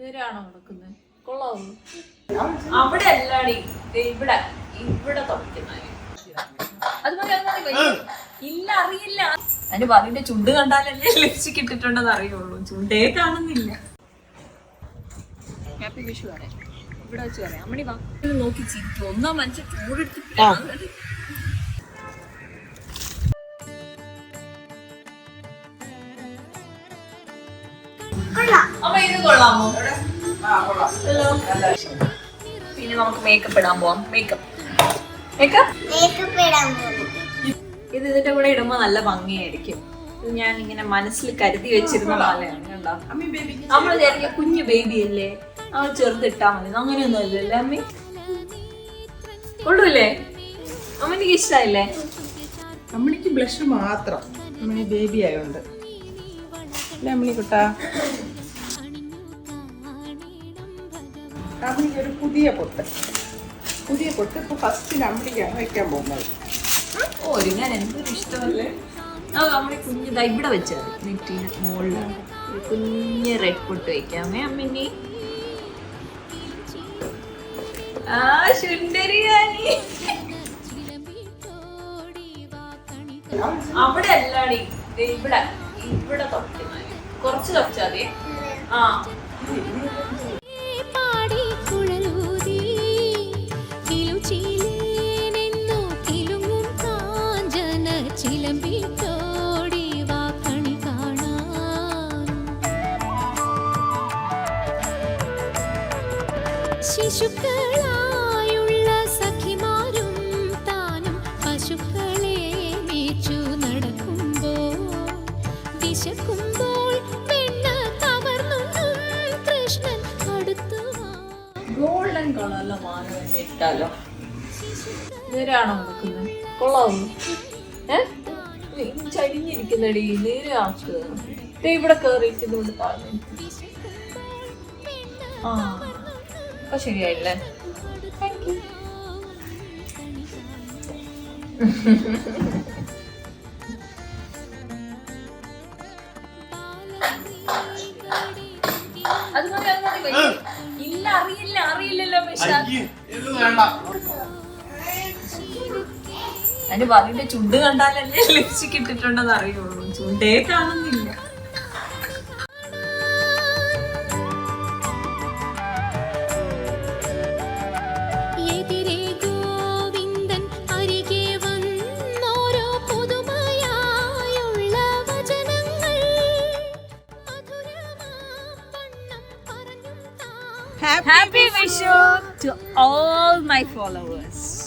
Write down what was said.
നേരാണോ നടക്കുന്നത് കൊള്ളാവോ? അവിടെ അല്ലാടി. ഇവിടെ. ഇവിടെ തുടയ്ക്കുന്നത് അതുപോലെ ഇല്ല അറിയില്ല. അതിന് അതിന്റെ ചുണ്ട് കണ്ടാലല്ലേ ലിപ്സ്റ്റിക് ഇട്ടിട്ടുണ്ടെന്ന് അറിയുള്ളൂ. ചുണ്ടേ കാണുന്നില്ല. ഹാപ്പി വിഷു പറയാം ഇവിടെ വെച്ച് പറയാം. അമ്മണി വാ. നോക്കി ചിരിക്കും. ഒന്നാ മനുഷ്യ ചൂടെടുത്ത് അമ്മ ഇത് കൊള്ളാമോ? ഹലോ പിന്നെ നമുക്ക് മേക്കപ്പ് ഇടാൻ പോവാം. മേക്കപ്പ് മേക്കപ്പ് മേക്കപ്പ് ഇടാൻ പോകും ഇത് ഇതിന്റെ കൂടെ ഇടുമ്പോ നല്ല ഭംഗിയായിരിക്കും. ഇത് ഞാൻ ഇങ്ങനെ മനസ്സിൽ കരുതി വെച്ചിരുന്ന മാലയാണ് കണ്ടോ? നമ്മൾ വിചാരിക്കും കുഞ്ഞു ബേബി അല്ലേ? അവൾ ചെറുതിട്ടാ മതി. അങ്ങനെയൊന്നും അല്ലല്ലേ അമ്മി? കൊള്ളൂല്ലേ? അമ്മനിക്ക് ഇഷ്ടായില്ലേ? അമ്മണിക്ക് ബ്ലഷ് മാത്രം. അമ്മണി ബേബി ആയോണ്ട്. അല്ലേ അമ്മണി കുട്ടാ? അമ്മണിക്ക് ഒരു പുതിയ പൊട്ട്. പുതിയ പൊട്ട് ഇപ്പൊ ഫസ്റ്റ് നമ്മളിക്കാണ് വെക്കാൻ പോകുന്നത്. ഓ ഒരുങ്ങാൻ എന്തൊരു ഇഷ്ടമല്ലേ? ആ നമ്മുടെ കുഞ്ഞ് ദാ ഇവിടെ വെച്ചത്. നെറ്റിന് മുകളിലാണ്. ഒരു കുഞ്ഞ് റെഡ് പൊട്ട് വെക്കാമേ അമ്മിനി. ആ സുന്ദരിയാനി അവിടെ അല്ലാടി ഇവിടെ ഇവിടെ തൊട്ടുന്നത് കുറച്ച് തൊച്ചാ ആ. ശിശുക്കളായുള്ള സഖിമാരും താനും പശുക്കളെ മേച്ചു നടക്കുമ്പോൾ വിശക്കുമ്പോൾ വെണ്ണ കവർന്നുണ്ണും കൃഷ്ണൻ അടുത്തു ഗോൾഡൻ കളറിലെ മാല ഇട്ടാലോ? നേരാണോ നടക്കുന്നത് കൊള്ളാവോ? ഏ? ചരിഞ്ഞിരിക്കുന്നടി നേരെ ദേ ഇവിടെ കേറിയിരിക്കുന്നോണ്ട് താഴ്ന്നു ആ. അപ്പൊ ശരിയായില്ലേ? താങ്ക് യു അത് മതി അത് മതി ഇല്ല അറിയില്ല അറിയില്ലല്ലോ പക്ഷെ അതിന് പറഞ്ഞിട്ട് ചുണ്ട് കണ്ടാലല്ലേ ലിപ്സ്റ്റിക് ഇട്ടിട്ടുണ്ടെന്ന് അറിയുള്ളൂ. ചുണ്ടേ കാണുന്നില്ല. Happy, Happy Vishu to all my followers.